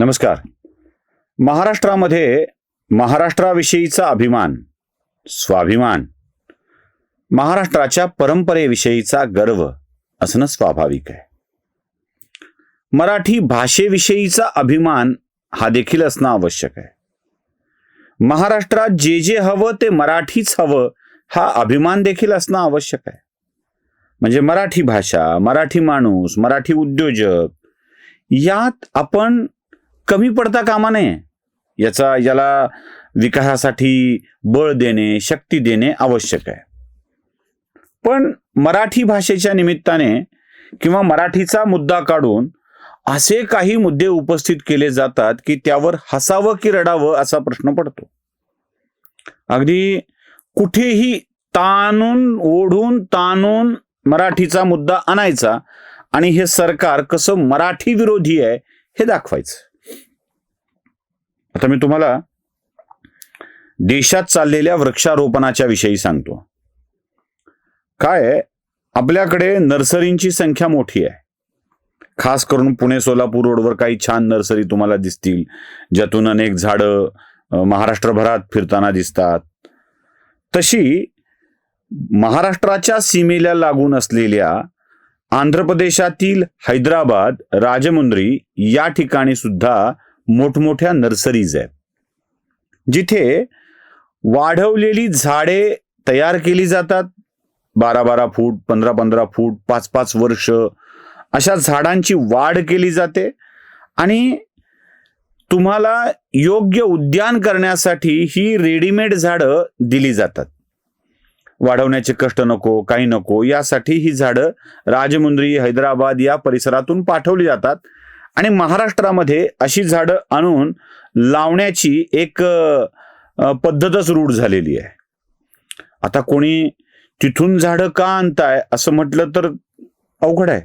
नमस्कार. महाराष्ट्रामध्ये महाराष्ट्राविषयीचा अभिमान स्वाभिमान महाराष्ट्राच्या परंपरेविषयीचा गर्व असणं स्वाभाविक आहे. मराठी भाषेविषयीचा अभिमान हा देखील असणं आवश्यक आहे. महाराष्ट्रात जे जे हवं ते मराठीच हवं हा अभिमान देखील असणं आवश्यक आहे. म्हणजे मराठी भाषा मराठी माणूस मराठी उद्योजक यात आपण कमी पडता कामा नये. याचा याला विकासासाठी बळ देणे शक्ती देणे आवश्यक आहे. पण मराठी भाषेच्या निमित्ताने किंवा मराठीचा मुद्दा काढून असे काही मुद्दे उपस्थित केले जातात की त्यावर हसावं की रडावं असा प्रश्न पडतो. अगदी कुठेही ताणून ओढून ताणून मराठीचा मुद्दा आणायचा आणि हे सरकार कसं मराठी विरोधी आहे हे दाखवायचं. आता मी तुम्हाला देशात चाललेल्या वृक्षारोपणाच्या विषयी सांगतो. काय आपल्याकडे नर्सरींची संख्या मोठी आहे. खास करून पुणे सोलापूर रोडवर काही छान नर्सरी तुम्हाला दिसतील ज्यातून अनेक झाडं महाराष्ट्रभरात फिरताना दिसतात. तशी महाराष्ट्राच्या सीमेला लागून असलेल्या आंध्र प्रदेशातील हैदराबाद राजमुंद्री या ठिकाणी सुद्धा मोठमोठ्या नर्सरीज आहेत. जिथे वाढवलेली झाडे तयार केली जातात. बारा बारा फूट पंधरा पंधरा फूट पाच पाच वर्ष अशा झाडांची वाढ केली जाते. आणि तुम्हाला योग्य उद्यान करण्यासाठी ही रेडीमेड झाडं दिली जातात. वाढवण्याचे कष्ट नको काही नको यासाठी ही झाडं राजमुंद्री हैदराबाद या परिसरातून पाठवली जातात. आणि महाराष्ट्रामध्ये अशी झाडं आणून लावण्याची एक पद्धतच रूढ झालेली आहे. आता कोणी तिथून झाडं का आणताय असं म्हटलं तर अवघड आहे.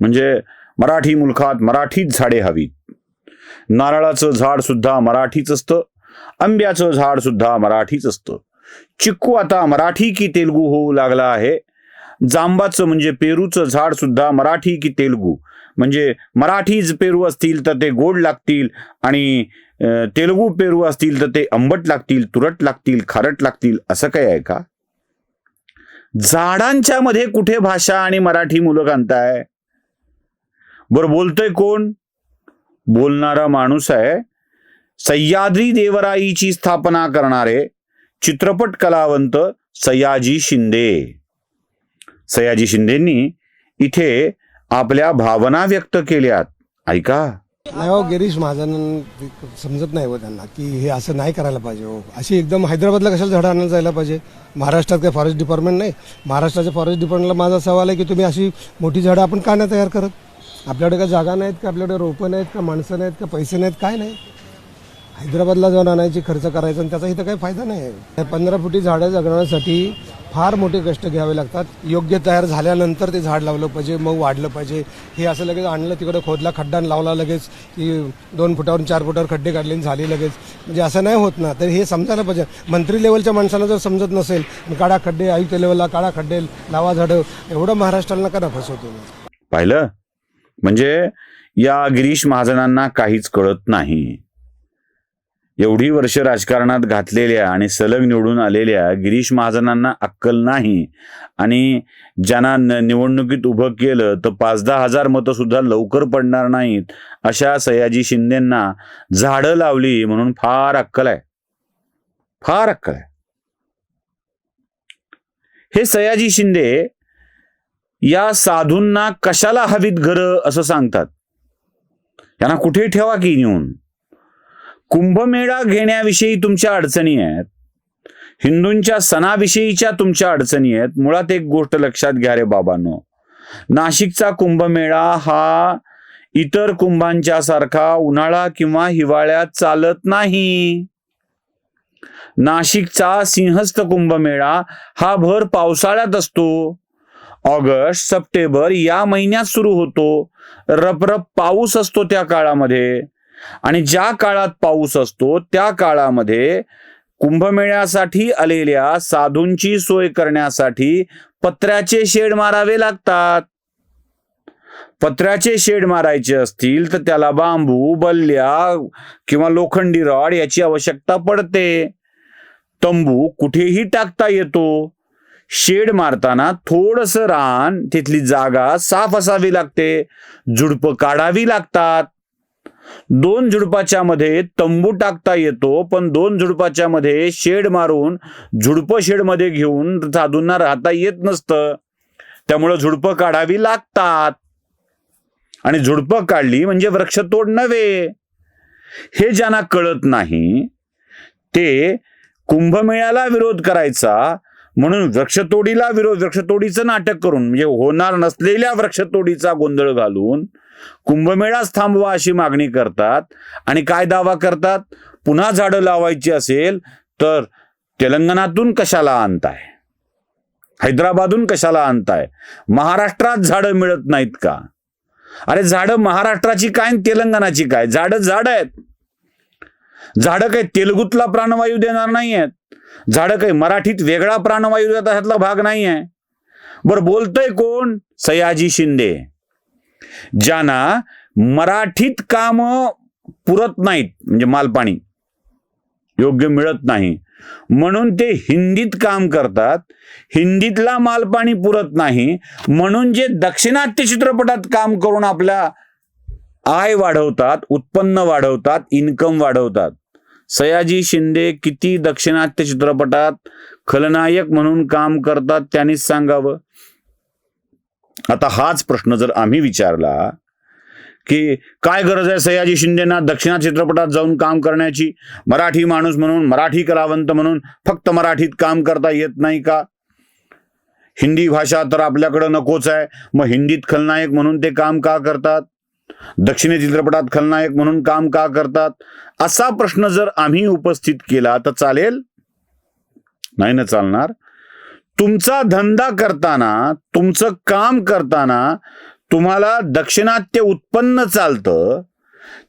म्हणजे मराठी मुलखात मराठीच झाडे हवीत. नारळाचं झाड सुद्धा मराठीच असतं. आंब्याचं झाड सुद्धा मराठीच असतं. चिक्कू आता मराठी की तेलगू होऊ लागला आहे. जांबाचं म्हणजे पेरूचं झाड सुद्धा मराठी की तेलगू. म्हणजे मराठीच पेरू असतील तर ते गोड लागतील आणि तेलुगू तेलगू पेरू असतील तर ते आंबट लागतील तुरट लागतील खारट लागतील असं काही आहे का? झाडांच्या मध्ये कुठे भाषा आणि मराठी मुलं आणताय बरं बोलतोय कोण? बोलणारा माणूस आहे. सह्याद्री देवराईची स्थापना करणारे चित्रपट कलावंत सयाजी शिंदे. सयाजी शिंदेंनी इथे आपल्या भावना व्यक्त केल्यात. ऐका. नाही हो गिरीश महाजन समजत नाही हो त्यांना की हे असं नाही करायला पाहिजे हो. अशी एकदम हैदराबादला कशाला झाडं आणायला जायला पाहिजे? महाराष्ट्रात काय फॉरेस्ट डिपार्टमेंट नाही? महाराष्ट्राच्या फॉरेस्ट डिपार्टमेंटला माझा सवाल आहे की तुम्ही अशी मोठी झाडं आपण का नाही तयार करत? आपल्याकडे काय जागा नाहीत का? आपल्याकडे रोपं नाहीत का? माणसं नाहीत का? पैसे नाहीत? काय नाही. हैदराबादला जाऊन आणायची खर्च करायचा आणि त्याचा इथं काही फायदा नाही आहे. पंधरा फुटी झाडं जगण्यासाठी फार मोठे कष्ट घ्यावे लागतात. योग्य तयार झाल्यानंतर ते झाड लावलं पाहिजे मग वाढलं पाहिजे. हे असं लगेच आणलं तिकडे खोदला खड्डा लावला लगेच की दोन फुटावरून चार फुटावर खड्डे काढले आणि झाली लगेच. म्हणजे असं नाही होत ना. तर हे समजायला पाहिजे. मंत्री लेवलच्या माणसाला जर समजत नसेल काळा खड्डे आयुक्त लेवलला काळा खड्डे लावा झाडं. एवढं महाराष्ट्राला का फसवतो पाहिलं? म्हणजे या गिरीश महाजनांना काहीच कळत नाही. एवढी वर्ष राजकारणात घातलेल्या आणि सलग निवडून आलेल्या गिरीश महाजनांना अक्कल नाही. आणि ज्यांना निवडणुकीत उभं केलं तर पाच दहा हजार मतं सुद्धा लवकर पडणार नाहीत अशा सयाजी शिंदेंना झाडं लावली म्हणून फार अक्कल आहे. फार अक्कल आहे. हे सयाजी शिंदे या साधूंना कशाला हवीत घर असं सांगतात? यांना कुठे ठेवा की नेऊन? कुंभमेळा घेण्याविषयी तुमच्या अडचणी आहेत. हिंदूंच्या सणाविषयीच्या तुमच्या अडचणी आहेत. मुळात एक गोष्ट लक्षात घ्या रे बाबांनो. नाशिकचा कुंभमेळा हा इतर कुंभांच्या सारखा उन्हाळा किंवा हिवाळ्यात चालत नाही. नाशिकचा सिंहस्थ कुंभमेळा हा भर पावसाळ्यात असतो. ऑगस्ट सप्टेंबर या महिन्यात सुरू होतो. रपरप पाऊस असतो त्या काळामध्ये. आणि ज्या काळात पाऊस असतो त्या काळामध्ये कुंभमेळ्यासाठी आलेल्या साधूंची सोय करण्यासाठी पत्र्याचे शेड मारावे लागतात. पत्र्याचे शेड मारायचे असतील तर त्याला बांबू बल्ल्या किंवा लोखंडी रॉड याची आवश्यकता पडते. तंबू कुठेही टाकता येतो. शेड मारताना थोडस रान तिथली जागा साफ असावी लागते. झुडपं काढावी लागतात. दोन झुडपाच्या मध्ये तंबू टाकता येतो पण दोन झुडपाच्या मध्ये शेड मारून झुडपं शेडमध्ये घेऊन साधूंना राहता येत नसतं. त्यामुळं झुडपं काढावी लागतात. आणि झुडपं काढली म्हणजे वृक्षतोड नव्हे. हे ज्यांना कळत नाही ते कुंभमेळ्याला विरोध करायचा म्हणून वृक्षतोडीला विरोध वृक्षतोडीचं नाटक करून म्हणजे होणार नसलेल्या वृक्षतोडीचा गोंधळ घालून कुंभमेळाच थांबवा अशी मागणी करतात. आणि काय दावा करतात? पुन्हा झाडं लावायची असेल तर तेलंगणातून कशाला आणताय? हैदराबादून कशाला आणताय? महाराष्ट्रात झाडं मिळत नाहीत का? अरे झाडं महाराष्ट्राची काय आणि तेलंगणाची काय? झाडं झाड आहेत. झाडं काही तेलुगुतला प्राणवायू देणार नाही आहेत झाडं काही मराठीत वेगळा प्राणवायू ह्यातला भाग नाही आहे बरं बोलतोय कोण? सयाजी शिंदे. ज्यांना मराठीत काम पुरत नाहीत म्हणजे मालपाणी. योग्य मिळत नाही. म्हणून ते हिंदीत काम करतात. हिंदीतला मालपाणी पुरत नाही. म्हणून जे दक्षिणात्य चित्रपटात काम करून आपल्या आय वाढवतात उत्पन्न वाढवतात इन्कम वाढवतात. सयाजी शिंदे किती दक्षिणात्य चित्रपटात खलनायक म्हणून काम करतात त्यांनीच सांगावं? आता हाच प्रश्न जर आम्ही विचारला की काय गरज आहे सयाजी शिंदेना दक्षिणा चित्रपटात जाऊन काम करण्याची? मराठी माणूस म्हणून मराठी कलावंत म्हणून फक्त मराठीत काम करता येत नाही का? हिंदी भाषा तर आपल्याकडं नकोच आहे. मग हिंदीत खलनायक म्हणून ते काम का करतात? दक्षिणी चित्रपटात खलनायक म्हणून काम का करतात? असा प्रश्न जर आम्ही उपस्थित केला तर चालेल? नाही ना चालणार. तुमचा धंदा करताना तुमचं काम करताना तुम्हाला दक्षिणात्य उत्पन्न चालतं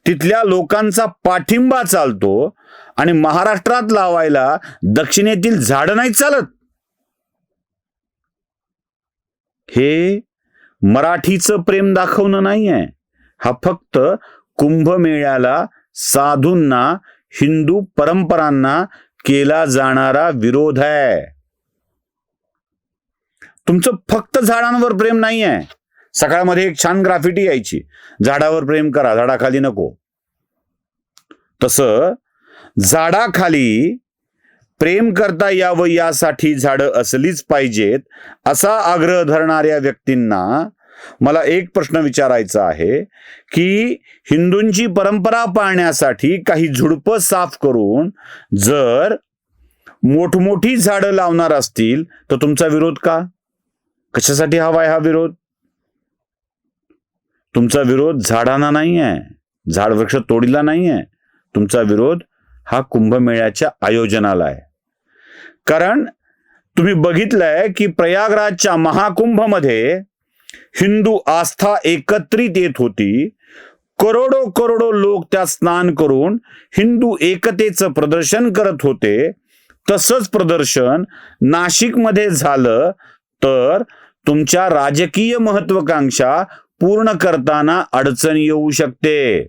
तिथल्या लोकांचा पाठिंबा चालतो आणि महाराष्ट्रात लावायला दक्षिणेतील झाडं नाही चालत. हे मराठीचं प्रेम दाखवणं नाही आहे हा फक्त कुंभमेळ्याला साधूंना हिंदू परंपरांना केला जाणारा विरोध आहे. तुमचं फक्त झाडांवर प्रेम नाही आहे सकाळमध्ये एक छान ग्राफिटी यायची. झाडावर प्रेम करा झाडाखाली नको. तसं झाडाखाली प्रेम करता यावं यासाठी झाडं असलीच पाहिजेत असा आग्रह धरणाऱ्या व्यक्तींना मला एक प्रश्न विचारायचा आहे की हिंदूंची परंपरा पाळण्यासाठी काही झुडपं साफ करून जर मोठमोठी झाडं लावणार असतील तर तुमचा विरोध का? कशासाठी हवाय हा विरोध? तुमचा विरोध झाडांना नाही आहे झाड वृक्ष तोडीला नाही आहे तुमचा विरोध हा कुंभमेळ्याच्या आयोजनाला आहे. कारण तुम्ही बघितलंय की प्रयागराजच्या महाकुंभमध्ये हिंदू आस्था एकत्रित येत होती. करोडो करोडो लोक त्यात स्नान करून हिंदू एकतेचं प्रदर्शन करत होते. तसंच प्रदर्शन नाशिकमध्ये झालं. तर तुमच्या राजकीय महत्वाकांक्षा पूर्ण करताना अडचण येऊ शकते.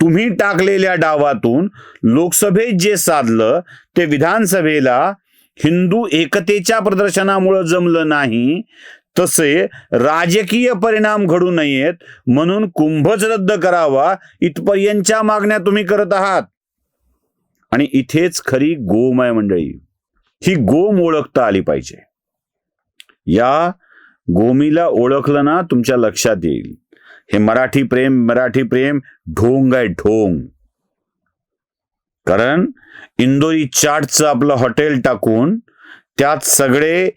तुम्ही टाकलेल्या डावातून लोकसभेत जे साधलं ते विधानसभेला हिंदू एकतेच्या प्रदर्शनामुळं जमलं नाही तसे राजकीय परिणाम घडू नयेत म्हणून कुंभच रद्द करावा इथपर्यंतच्या मागण्या तुम्ही करत आहात. आणि इथेच खरी गोम आहे मंडळी ही गोम ओळखता आली पाहिजे. या गोमीला ओळखलं ना तुमच्या लक्षात येईल. हे मराठी प्रेम मराठी प्रेम ढोंग आहे ढोंग. कारण इंदोरी चाटचं आपलं हॉटेल टाकून त्यात सगळे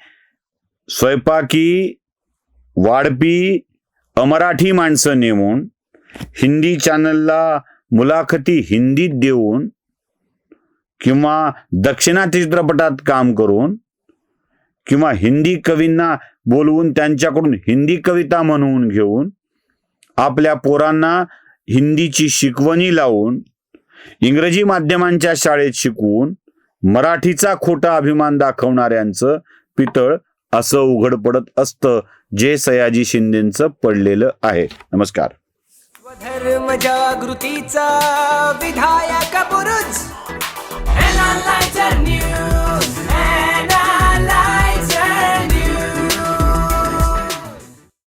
स्वयंपाकी वाढपी अमराठी माणसं नेमून हिंदी चॅनलला मुलाखती हिंदीत देऊन किंवा दक्षिणा चित्रपटात काम करून किंवा हिंदी कवींना बोलवून त्यांच्याकडून हिंदी कविता म्हणवून घेऊन आपल्या पोरांना हिंदीची शिकवणी लावून इंग्रजी माध्यमांच्या शाळेत शिकून मराठीचा खोटा अभिमान दाखवणाऱ्यांचं पितळ असं उघड पडत असतं जे सयाजी शिंदेचं पडलेलं आहे. नमस्कार. धर्म जागृतीचा विधायक पुरुष न्यूज